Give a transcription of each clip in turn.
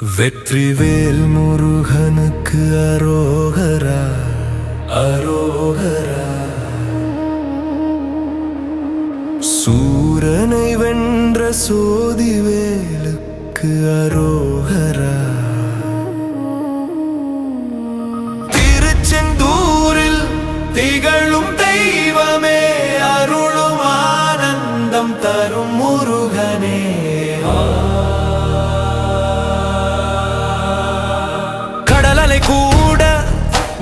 வெற்றிவேல் முருகனுக்கு அரோகரா அரோகரா. சூரனை வென்ற சோதிவேலுக்கு அரோகரா.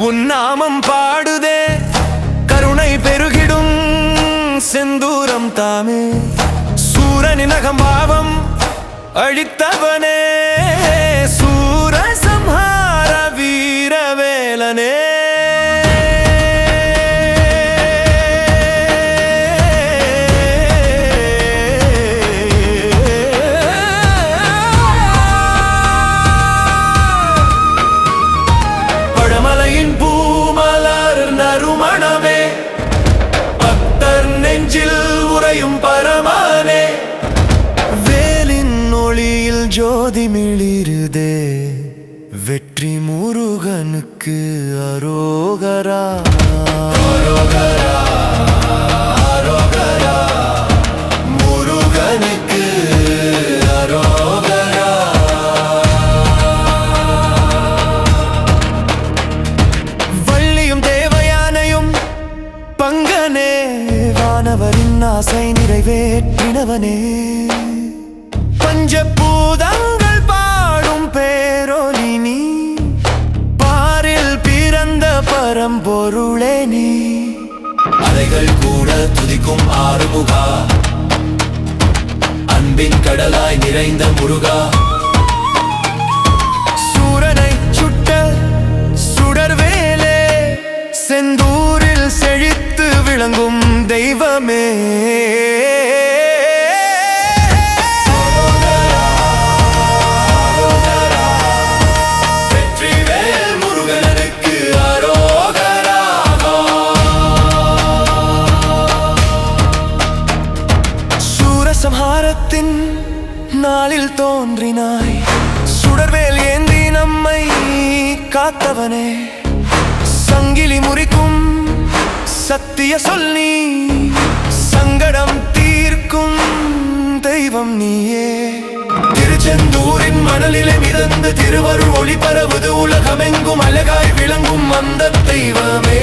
உன் நாமம் பாடுதே. கருணை பெருகிடும் செந்தூரம் தாமே. சூரனின் அகம்பாவம் அழித்தவனே. மிளிருதே வெற்றி முருகனுக்கு அரோகரா. அரோகரா அரோகரா. முருகனுக்கு அரோகரா. வள்ளியும் தேவயானையும் பங்கனே. வானவரின் ஆசை நிறைவேற்றினவனே. பஞ்சபூதங்கள் பேரொலி நீ பாரில் பிறந்த பரம்பொருளே நீ. அலைகள் கூட துதிக்கும் ஆறுமுகா அன்பின் கடலாய் நிறைந்த முருகா. சூரனை சுட்ட சுடர்வேலே செந்தூரில் செழித்து விளங்கும் தெய்வமே. சம்ஹாரத்தின் நாளில் தோன்றினாய். சுடர்வேல் ஏந்தி நம்மை காத்தவனே. சங்கிலி முறிக்கும் சத்திய சொல்லி சங்கடம் தீர்க்கும் தெய்வம் நீயே. திருச்செந்தூரின் மணலிலே மிதந்து திருவருள் ஒளி பரவுது உலகமெங்கும் அழகாய் விளங்கும் அந்த தெய்வமே.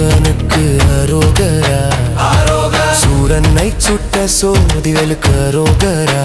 முருகனுக்கு அரோகரா. சூரனை சுட்ட சோதிகளுக்கு அரோகரா.